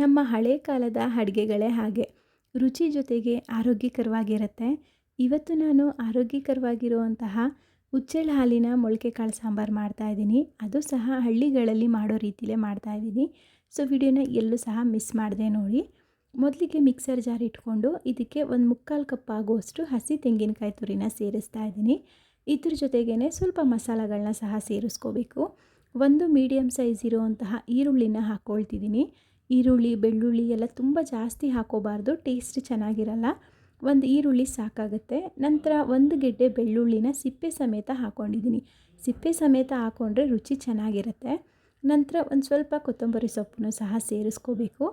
ನಮ್ಮ ಹಳೆ ಕಾಲದ ಅಡುಗೆಗಳೇ ಹಾಗೆ. ರುಚಿ ಜೊತೆಗೆ ಆರೋಗ್ಯಕರವಾಗಿರುತ್ತೆ. ಇವತ್ತು ನಾನು ಆರೋಗ್ಯಕರವಾಗಿರುವಂತಹ ಉಚ್ಚೆಳ್ಳು ಹಾಲಿನ ಮೊಳಕೆ ಕಾಳು ಸಾಂಬಾರು ಮಾಡ್ತಾಯಿದ್ದೀನಿ ಅದು ಸಹ ಹಳ್ಳಿಗಳಲ್ಲಿ ಮಾಡೋ ರೀತಿಲೇ ಮಾಡ್ತಾಯಿದ್ದೀನಿ ಸೊ, ವಿಡಿಯೋನ ಎಲ್ಲೂ ಸಹ ಮಿಸ್ ಮಾಡಿದೆ ನೋಡಿ. ಮೊದಲಿಗೆ ಮಿಕ್ಸರ್ ಜಾರ್ ಇಟ್ಕೊಂಡು ಇದಕ್ಕೆ ಒಂದು ಮುಕ್ಕಾಲು ಕಪ್ ಆಗುವಷ್ಟು ಹಸಿ ತೆಂಗಿನಕಾಯಿ ತುರಿನ ಸೇರಿಸ್ತಾ ಇದ್ದೀನಿ. ಇದ್ರ ಜೊತೆಗೇ ಸ್ವಲ್ಪ ಮಸಾಲೆಗಳನ್ನ ಸಹ ಸೇರಿಸ್ಕೋಬೇಕು. ಒಂದು ಮೀಡಿಯಮ್ ಸೈಜ್ ಇರುವಂತಹ ಈರುಳ್ಳಿನ ಹಾಕ್ಕೊಳ್ತಿದ್ದೀನಿ ಈರುಳ್ಳಿ, ಬೆಳ್ಳುಳ್ಳಿ ಎಲ್ಲ ತುಂಬ ಜಾಸ್ತಿ ಹಾಕೋಬಾರ್ದು. ಟೇಸ್ಟ್ ಚೆನ್ನಾಗಿರಲ್ಲ. ಒಂದು ಈರುಳ್ಳಿ ಸಾಕಾಗುತ್ತೆ. ನಂತರ ಒಂದು ಗೆಡ್ಡೆ ಬೆಳ್ಳುಳ್ಳಿನ ಸಿಪ್ಪೆ ಸಮೇತ ಹಾಕ್ಕೊಂಡಿದ್ದೀನಿ ಸಿಪ್ಪೆ ಸಮೇತ ಹಾಕ್ಕೊಂಡ್ರೆ ರುಚಿ ಚೆನ್ನಾಗಿರುತ್ತೆ. ನಂತರ ಒಂದು ಸ್ವಲ್ಪ ಕೊತ್ತಂಬರಿ ಸೊಪ್ಪನ್ನು ಸಹ ಸೇರಿಸ್ಕೋಬೇಕು.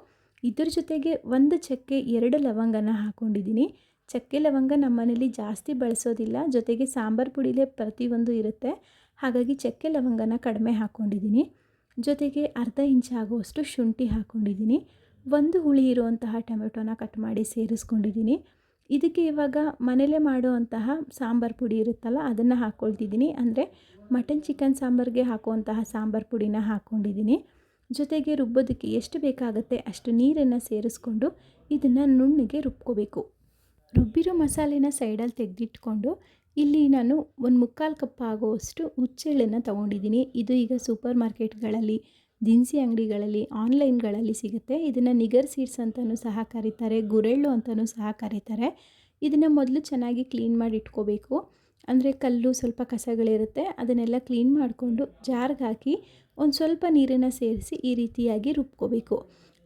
ಇದ್ರ ಜೊತೆಗೆ ಒಂದು ಚಕ್ಕೆ ಎರಡು ಲವಂಗನ ಹಾಕ್ಕೊಂಡಿದ್ದೀನಿ ಚಕ್ಕೆ ಲವಂಗ ನಮ್ಮ ಮನೇಲಿ ಜಾಸ್ತಿ ಬಳಸೋದಿಲ್ಲ. ಜೊತೆಗೆ ಸಾಂಬಾರು ಪುಡಿಲೇ ಪ್ರತಿಯೊಂದು ಇರುತ್ತೆ. ಹಾಗಾಗಿ ಚಕ್ಕೆ ಲವಂಗನ ಕಡಿಮೆ ಹಾಕ್ಕೊಂಡಿದ್ದೀನಿ ಜೊತೆಗೆ ಅರ್ಧ ಇಂಚ್ ಆಗುವಷ್ಟು ಶುಂಠಿ ಹಾಕ್ಕೊಂಡಿದ್ದೀನಿ ಒಂದು ಹುಳಿ ಇರುವಂತಹ ಟೊಮೆಟೊನ ಕಟ್ ಮಾಡಿ ಸೇರಿಸ್ಕೊಂಡಿದ್ದೀನಿ. ಇದಕ್ಕೆ ಇವಾಗ ಮನೇಲೇ ಮಾಡುವಂತಹ ಸಾಂಬಾರು ಪುಡಿ ಇರುತ್ತಲ್ಲ, ಅದನ್ನು ಹಾಕ್ಕೊಳ್ತಿದ್ದೀನಿ ಅಂದರೆ ಮಟನ್ ಚಿಕನ್ ಸಾಂಬಾರಿಗೆ ಹಾಕುವಂತಹ ಸಾಂಬಾರು ಪುಡಿನ ಹಾಕ್ಕೊಂಡಿದ್ದೀನಿ ಜೊತೆಗೆ ರುಬ್ಬೋದಕ್ಕೆ ಎಷ್ಟು ಬೇಕಾಗುತ್ತೆ ಅಷ್ಟು ನೀರನ್ನು ಸೇರಿಸ್ಕೊಂಡು ಇದನ್ನು ನುಣ್ಣಗೆ ರುಬ್ಕೋಬೇಕು. ರುಬ್ಬಿರೋ ಮಸಾಲೆನ ಸೈಡಲ್ಲಿ ತೆಗೆದಿಟ್ಕೊಂಡು ಇಲ್ಲಿ ನಾನು ಒಂದು ಮುಕ್ಕಾಲು ಕಪ್ ಆಗುವಷ್ಟು ಹುಚ್ಚೆಳ್ಳನ್ನು ತೊಗೊಂಡಿದ್ದೀನಿ. ಇದು ಈಗ ಸೂಪರ್ ಮಾರ್ಕೆಟ್ಗಳಲ್ಲಿ ದಿನಸಿ ಅಂಗಡಿಗಳಲ್ಲಿ ಆನ್ಲೈನ್ಗಳಲ್ಲಿ ಸಿಗುತ್ತೆ. ಇದನ್ನು ನಿಗರ್ ಸೀಡ್ಸ್ ಅಂತಲೂ ಸಹ ಕರೀತಾರೆ, ಗುರೆಳ್ಳು ಅಂತಲೂ ಸಹ ಕರೀತಾರೆ. ಇದನ್ನು ಮೊದಲು ಚೆನ್ನಾಗಿ ಕ್ಲೀನ್ ಮಾಡಿ ಇಟ್ಕೋಬೇಕು. ಅಂದರೆ ಕಲ್ಲು ಸ್ವಲ್ಪ ಕಸಗಳಿರುತ್ತೆ, ಅದನ್ನೆಲ್ಲ ಕ್ಲೀನ್ ಮಾಡಿಕೊಂಡು ಜಾರ್ಗೆ ಹಾಕಿ ಒಂದು ಸ್ವಲ್ಪ ನೀರನ್ನು ಸೇರಿಸಿ ಈ ರೀತಿಯಾಗಿ ರುಬ್ಕೋಬೇಕು.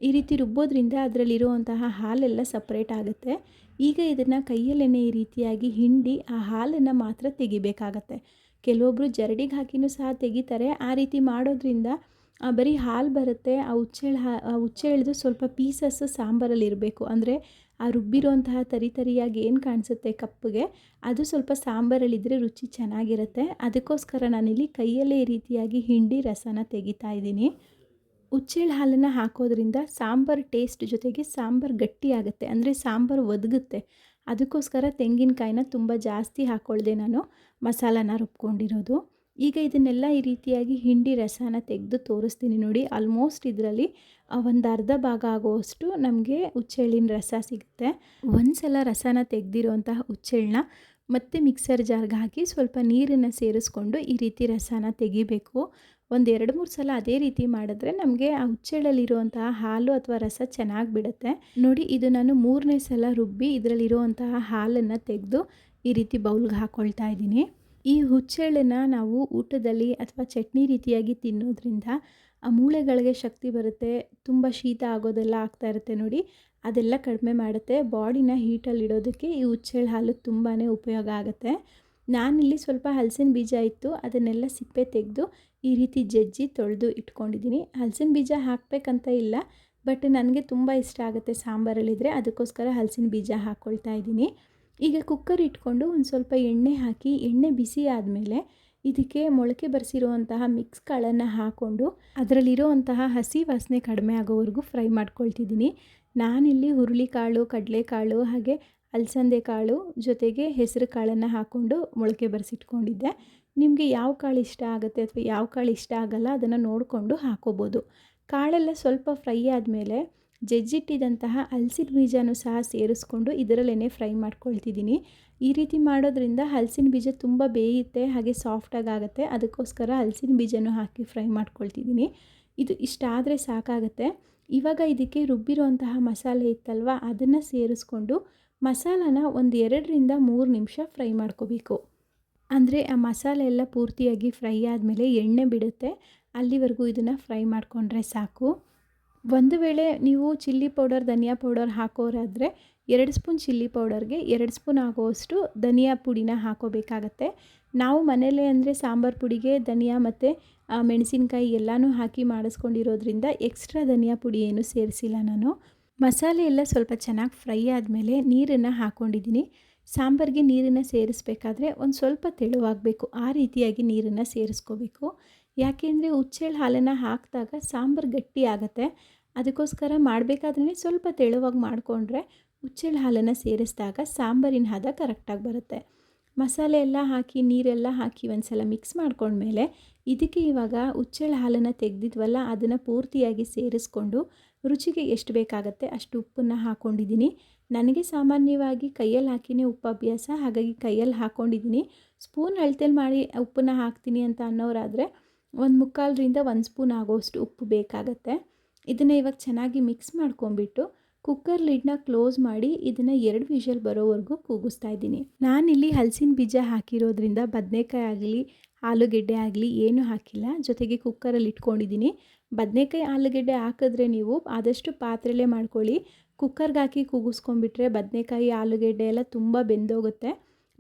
ಈ ರೀತಿ ರುಬ್ಬೋದ್ರಿಂದ ಅದರಲ್ಲಿರುವಂತಹ ಹಾಲೆಲ್ಲ ಸಪ್ರೇಟ್ ಆಗುತ್ತೆ. ಈಗ ಇದನ್ನು ಕೈಯಲ್ಲೇ ಈ ರೀತಿಯಾಗಿ ಹಿಂಡಿ ಆ ಹಾಲನ್ನು ಮಾತ್ರ ತೆಗಿಬೇಕಾಗತ್ತೆ. ಕೆಲವೊಬ್ಬರು ಜರಡಿಗೆ ಹಾಕಿನೂ ಸಹ ತೆಗಿತಾರೆ. ಆ ರೀತಿ ಮಾಡೋದ್ರಿಂದ ಬರೀ ಹಾಲು ಬರುತ್ತೆ, ಆ ಹುಚ್ಚೆಳ್ಳು ಹಾ, ಆ ಹುಚ್ಚೆಳ್ದು ಸ್ವಲ್ಪ ಪೀಸಸ್ ಸಾಂಬಾರಲ್ಲಿ ಇರಬೇಕು ಅಂದರೆ ಆ ರುಬ್ಬಿರುವಂತಹ ತರಿ ತರಿಯಾಗಿ ಏನು ಕಾಣಿಸುತ್ತೆ ಕಪ್ಪಿಗೆ? ಅದು ಸ್ವಲ್ಪ ಸಾಂಬಾರಲ್ಲಿದ್ದರೆ ರುಚಿ ಚೆನ್ನಾಗಿರುತ್ತೆ. ಅದಕ್ಕೋಸ್ಕರ ನಾನಿಲ್ಲಿ ಕೈಯಲ್ಲೇ ರೀತಿಯಾಗಿ ಹಿಂಡಿ ರಸನ ತೆಗಿತಾ ಇದ್ದೀನಿ. ಹುಚ್ಚೆಳ್ಳು ಹಾಲನ್ನು ಹಾಕೋದ್ರಿಂದ ಸಾಂಬಾರು ಟೇಸ್ಟ್ ಜೊತೆಗೆ ಸಾಂಬಾರು ಗಟ್ಟಿಯಾಗುತ್ತೆ ಅಂದರೆ ಸಾಂಬಾರು ಒದಗುತ್ತೆ. ಅದಕ್ಕೋಸ್ಕರ ತೆಂಗಿನಕಾಯಿನ ತುಂಬ ಜಾಸ್ತಿ ಹಾಕ್ಕೊಳ್ದೆ ನಾನು. ಮಸಾಲಾನ ರುಬ್ಕೊಂಡಿರೋದು. ಈಗ ಇದನ್ನೆಲ್ಲ ಈ ರೀತಿಯಾಗಿ ಹಿಂಡಿ ರಸನ ತೆಗೆದು ತೋರಿಸ್ತೀನಿ ನೋಡಿ. ಆಲ್ಮೋಸ್ಟ್ ಇದರಲ್ಲಿ ಒಂದು ಅರ್ಧ ಭಾಗ ಆಗುವಷ್ಟು ನಮಗೆ ಹುಚ್ಚೆಳ್ಳಿನ ರಸ ಸಿಗುತ್ತೆ. ಒಂದು ಸಲ ರಸನ ತೆಗೆದಿರುವಂತಹ ಹುಚ್ಚೆಳ್ಳನ್ನ ಮತ್ತೆ ಮಿಕ್ಸರ್ ಜಾರ್ಗೆ ಹಾಕಿ ಸ್ವಲ್ಪ ನೀರನ್ನು ಸೇರಿಸ್ಕೊಂಡು ಈ ರೀತಿ ರಸನ ತೆಗಿಬೇಕು. ಒಂದು ಎರಡು ಮೂರು ಸಲ ಅದೇ ರೀತಿ ಮಾಡಿದ್ರೆ ನಮಗೆ ಆ ಹುಚ್ಚೆಳ್ಳಲ್ಲಿರುವಂತಹ ಹಾಲು ಅಥವಾ ರಸ ಚೆನ್ನಾಗಿ ಬಿಡುತ್ತೆ. ನೋಡಿ, ಇದು ನಾನು ಮೂರನೇ ಸಲ ರುಬ್ಬಿ ಇದರಲ್ಲಿರುವಂತಹ ಹಾಲನ್ನು ತೆಗೆದು ಈ ರೀತಿ ಬೌಲ್ಗೆ ಹಾಕ್ಕೊಳ್ತಾ ಇದ್ದೀನಿ. ಈ ಹುಚ್ಚೆಳ್ಳನ್ನು ನಾವು ಊಟದಲ್ಲಿ ಅಥವಾ ಚಟ್ನಿ ರೀತಿಯಾಗಿ ತಿನ್ನೋದ್ರಿಂದ ಆ ಮೂಳೆಗಳಿಗೆ ಶಕ್ತಿ ಬರುತ್ತೆ, ತುಂಬ ಶೀತ ಆಗೋದೆಲ್ಲ ಆಗ್ತಾ ಇರುತ್ತೆ ನೋಡಿ. ಅದೆಲ್ಲ ಕಡಿಮೆ ಮಾಡುತ್ತೆ. ಬಾಡಿನ ಹೀಟಲ್ಲಿ ಇಡೋದಕ್ಕೆ ಈ ಹುಚ್ಚೆಳ್ಳು ಹಾಲು ತುಂಬಾ ಉಪಯೋಗ ಆಗುತ್ತೆ. ನಾನಿಲ್ಲಿ ಸ್ವಲ್ಪ ಹಲಸಿನ ಬೀಜ ಇತ್ತು, ಅದನ್ನೆಲ್ಲ ಸಿಪ್ಪೆ ತೆಗೆದು ಈ ರೀತಿ ಜಜ್ಜಿ ತೊಳೆದು ಇಟ್ಕೊಂಡಿದ್ದೀನಿ. ಹಲಸಿನ ಬೀಜ ಹಾಕಬೇಕಂತ ಇಲ್ಲ, ಬಟ್ ನನಗೆ ತುಂಬ ಇಷ್ಟ ಆಗುತ್ತೆ ಸಾಂಬಾರಲ್ಲಿದ್ದರೆ ಅದಕ್ಕೋಸ್ಕರ ಹಲಸಿನ ಬೀಜ ಹಾಕ್ಕೊಳ್ತಾ ಇದ್ದೀನಿ. ಈಗ ಕುಕ್ಕರ್ ಇಟ್ಕೊಂಡು ಒಂದು ಸ್ವಲ್ಪ ಎಣ್ಣೆ ಹಾಕಿ, ಎಣ್ಣೆ ಬಿಸಿ ಆದಮೇಲೆ ಇದಕ್ಕೆ ಮೊಳಕೆ ಬರೆಸಿರುವಂತಹ ಮಿಕ್ಸ್ ಕಾಳನ್ನು ಹಾಕ್ಕೊಂಡು ಅದರಲ್ಲಿರುವಂತಹ ಹಸಿ ವಾಸನೆ ಕಡಿಮೆ ಆಗೋವರೆಗೂ ಫ್ರೈ ಮಾಡ್ಕೊಳ್ತಿದ್ದೀನಿ. ನಾನಿಲ್ಲಿ ಹುರುಳಿಕಾಳು, ಕಡಲೆಕಾಳು ಹಾಗೆ ಅಲಸಂದೆ ಕಾಳು ಜೊತೆಗೆ ಹೆಸರು ಕಾಳನ್ನು ಹಾಕ್ಕೊಂಡು ಮೊಳಕೆ ಬರೆಸಿಟ್ಕೊಂಡಿದ್ದೆ. ನಿಮಗೆ ಯಾವ ಕಾಳು ಇಷ್ಟ ಆಗುತ್ತೆ ಅಥವಾ ಯಾವ ಕಾಳು ಇಷ್ಟ ಆಗಲ್ಲ ಅದನ್ನು ನೋಡಿಕೊಂಡು ಹಾಕೋಬೋದು. ಕಾಳೆಲ್ಲ ಸ್ವಲ್ಪ ಫ್ರೈ ಆದಮೇಲೆ ಜಜ್ಜಿಟ್ಟಿದಂತಹ ಹಲಸಿನ ಬೀಜನೂ ಸಹ ಸೇರಿಸ್ಕೊಂಡು ಇದರಲ್ಲೇ ಫ್ರೈ ಮಾಡ್ಕೊಳ್ತಿದ್ದೀನಿ. ಈ ರೀತಿ ಮಾಡೋದ್ರಿಂದ ಹಲಸಿನ ಬೀಜ ತುಂಬ ಬೇಯುತ್ತೆ, ಹಾಗೆ ಸಾಫ್ಟಾಗಿ ಆಗುತ್ತೆ. ಅದಕ್ಕೋಸ್ಕರ ಹಲಸಿನ ಬೀಜನೂ ಹಾಕಿ ಫ್ರೈ ಮಾಡ್ಕೊಳ್ತಿದ್ದೀನಿ. ಇದು ಇಷ್ಟಾದರೆ ಸಾಕಾಗುತ್ತೆ. ಇವಾಗ ಇದಕ್ಕೆ ರುಬ್ಬಿರುವಂತಹ ಮಸಾಲೆ ಇತ್ತಲ್ವ, ಅದನ್ನು ಸೇರಿಸ್ಕೊಂಡು ಮಸಾಲಾನ ಒಂದು ಎರಡರಿಂದ ಮೂರು ನಿಮಿಷ ಫ್ರೈ ಮಾಡ್ಕೋಬೇಕು. ಅಂದರೆ ಆ ಮಸಾಲೆ ಎಲ್ಲ ಪೂರ್ತಿಯಾಗಿ ಫ್ರೈ ಆದಮೇಲೆ ಎಣ್ಣೆ ಬಿಡುತ್ತೆ. ಅಲ್ಲಿವರೆಗೂ ಇದನ್ನು ಫ್ರೈ ಮಾಡಿಕೊಂಡ್ರೆ ಸಾಕು. ಒಂದು ವೇಳೆ ನೀವು ಚಿಲ್ಲಿ ಪೌಡರ್, ಧನಿಯಾ ಪೌಡರ್ ಹಾಕೋರಾದರೆ ಎರಡು ಸ್ಪೂನ್ ಚಿಲ್ಲಿ ಪೌಡರ್ಗೆ ಎರಡು ಸ್ಪೂನ್ ಆಗೋವಷ್ಟು ಧನಿಯಾ ಪುಡಿನ ಹಾಕೋಬೇಕಾಗತ್ತೆ. ನಾವು ಮನೆಯಲ್ಲೇ ಅಂದರೆ ಸಾಂಬಾರು ಪುಡಿಗೆ ಧನಿಯಾ ಮತ್ತು ಮೆಣಸಿನ್ಕಾಯಿ ಎಲ್ಲನೂ ಹಾಕಿ ಮಾಡಿಸ್ಕೊಂಡಿರೋದ್ರಿಂದ ಎಕ್ಸ್ಟ್ರಾ ಧನಿಯಾ ಪುಡಿ ಏನು ಸೇರಿಸಿಲ್ಲ ನಾನು. ಮಸಾಲೆ ಎಲ್ಲ ಸ್ವಲ್ಪ ಚೆನ್ನಾಗಿ ಫ್ರೈ ಆದಮೇಲೆ ನೀರನ್ನು ಹಾಕ್ಕೊಂಡಿದ್ದೀನಿ ಸಾಂಬಾರಿಗೆ ನೀರನ್ನು ಸೇರಿಸ್ಬೇಕಾದ್ರೆ ಒಂದು ಸ್ವಲ್ಪ ತೆಳುವಾಗಬೇಕು. ಆ ರೀತಿಯಾಗಿ ನೀರನ್ನು ಸೇರಿಸ್ಕೋಬೇಕು. ಯಾಕೆಂದರೆ ಉಚ್ಚೆಳ್ ಹಾಲನ್ನು ಹಾಕಿದಾಗ ಸಾಂಬಾರು ಗಟ್ಟಿ ಆಗುತ್ತೆ. ಅದಕ್ಕೋಸ್ಕರ ಮಾಡಬೇಕಾದ್ರೆ ಸ್ವಲ್ಪ ತೆಳುವಾಗಿ ಮಾಡಿಕೊಂಡ್ರೆ ಉಚ್ಚೆಳ್ ಹಾಲನ್ನು ಸೇರಿಸಿದಾಗ ಸಾಂಬಾರಿನ ಹದ ಕರೆಕ್ಟಾಗಿ ಬರುತ್ತೆ. ಮಸಾಲೆ ಎಲ್ಲ ಹಾಕಿ, ನೀರೆಲ್ಲ ಹಾಕಿ ಒಂದು ಸಲ ಮಿಕ್ಸ್ ಮಾಡ್ಕೊಂಡ್ಮೇಲೆ ಇದಕ್ಕೆ ಇವಾಗ ಉಚ್ಚೆಳ್ ಹಾಲನ್ನು ತೆಗೆದಿದ್ವಲ್ಲ, ಅದನ್ನು ಪೂರ್ತಿಯಾಗಿ ಸೇರಿಸ್ಕೊಂಡು ರುಚಿಗೆ ಎಷ್ಟು ಬೇಕಾಗತ್ತೆ ಅಷ್ಟು ಉಪ್ಪನ್ನು ಹಾಕ್ಕೊಂಡಿದ್ದೀನಿ ನನಗೆ ಸಾಮಾನ್ಯವಾಗಿ ಕೈಯಲ್ಲಿ ಹಾಕಿನೇ ಉಪ್ಪು ಅಭ್ಯಾಸ, ಹಾಗಾಗಿ ಕೈಯಲ್ಲಿ ಹಾಕ್ಕೊಂಡಿದ್ದೀನಿ ಸ್ಪೂನ್ ಅಳತೆಲಿ ಮಾಡಿ ಉಪ್ಪನ್ನು ಹಾಕ್ತೀನಿ ಅಂತ ಅನ್ನೋರಾದರೆ ಒಂದು ಮುಕ್ಕಾಲರಿಂದ ಒಂದು ಸ್ಪೂನ್ ಆಗೋಷ್ಟು ಉಪ್ಪು ಬೇಕಾಗತ್ತೆ. ಇದನ್ನು ಇವಾಗ ಚೆನ್ನಾಗಿ ಮಿಕ್ಸ್ ಮಾಡ್ಕೊಂಬಿಟ್ಟು ಕುಕ್ಕರ್ ಲಿಡ್ನ ಕ್ಲೋಸ್ ಮಾಡಿ ಇದನ್ನು ಎರಡು ವಿಷಲ್ ಬರೋವರೆಗೂ ಕೂಗಿಸ್ತಾ ಇದ್ದೀನಿ. ನಾನಿಲ್ಲಿ ಹಲಸಿನ ಬೀಜ ಹಾಕಿರೋದ್ರಿಂದ ಬದನೆಕಾಯಿ ಆಗಲಿ, ಆಲೂಗೆಡ್ಡೆ ಆಗಲಿ ಏನೂ ಹಾಕಿಲ್ಲ. ಜೊತೆಗೆ ಕುಕ್ಕರಲ್ಲಿ ಇಟ್ಕೊಂಡಿದ್ದೀನಿ. ಬದನೆಕಾಯಿ, ಆಲೂಗೆಡ್ಡೆ ಹಾಕಿದ್ರೆ ನೀವು ಆದಷ್ಟು ಪಾತ್ರೆಲೇ ಮಾಡ್ಕೊಳ್ಳಿ. ಕುಕ್ಕರ್ಗೆ ಹಾಕಿ ಕೂಗಿಸ್ಕೊಂಡ್ಬಿಟ್ರೆ ಬದನೆಕಾಯಿ, ಆಲೂಗೆಡ್ಡೆ ಎಲ್ಲ ತುಂಬ ಬೆಂದೋಗುತ್ತೆ.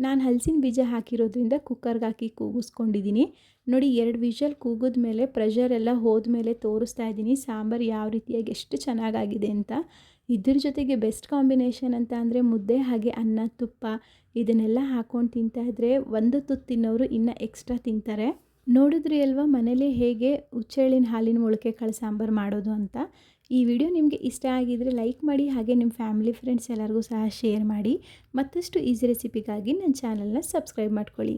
ನಾನು ಹಲಸಿನ ಬೀಜ ಹಾಕಿರೋದ್ರಿಂದ ಕುಕ್ಕರ್ಗೆ ಹಾಕಿ ಕೂಗಿಸ್ಕೊಂಡಿದ್ದೀನಿ ನೋಡಿ, ಎರಡು ವಿಷಲ್ ಕೂಗಿದ ಮೇಲೆ ಪ್ರೆಷರ್ ಎಲ್ಲ ಹೋದ್ಮೇಲೆ ತೋರಿಸ್ತಾ ಇದ್ದೀನಿ ಸಾಂಬಾರು ಯಾವ ರೀತಿಯಾಗಿ ಎಷ್ಟು ಚೆನ್ನಾಗಾಗಿದೆ ಅಂತ. ಇದ್ರ ಜೊತೆಗೆ ಬೆಸ್ಟ್ ಕಾಂಬಿನೇಷನ್ ಅಂತ ಅಂದರೆ ಮುದ್ದೆ, ಹಾಗೆ ಅನ್ನ, ತುಪ್ಪ ಇದನ್ನೆಲ್ಲ ಹಾಕ್ಕೊಂಡು ತಿಂತಾ ಇದ್ರೆ ಒಂದು ತುತ್ತು ತಿನ್ನೋರು ಇನ್ನೂ ಎಕ್ಸ್ಟ್ರಾ ತಿಂತಾರೆ. ನೋಡಿದ್ರಿ ಅಲ್ವಾ ಮನೇಲಿ ಹೇಗೆ ಹುಚ್ಚೆಳ್ಳಿನ ಹಾಲಿನ ಮೊಳಕೆ ಕಾಳು ಸಾಂಬಾರು ಮಾಡೋದು ಅಂತ. ಈ ವಿಡಿಯೋ ನಿಮಗೆ ಇಷ್ಟ ಆಗಿದ್ದರೆ ಲೈಕ್ ಮಾಡಿ ಹಾಗೆ ನಿಮ್ಮ ಫ್ಯಾಮಿಲಿ ಫ್ರೆಂಡ್ಸ್ ಎಲ್ಲರಿಗೂ ಸಹ ಶೇರ್ ಮಾಡಿ ಮತ್ತಷ್ಟು ಈಸಿ ರೆಸಿಪಿಗಾಗಿ ನನ್ನ ಚಾನಲ್ನ ಸಬ್ಸ್ಕ್ರೈಬ್ ಮಾಡ್ಕೊಳ್ಳಿ.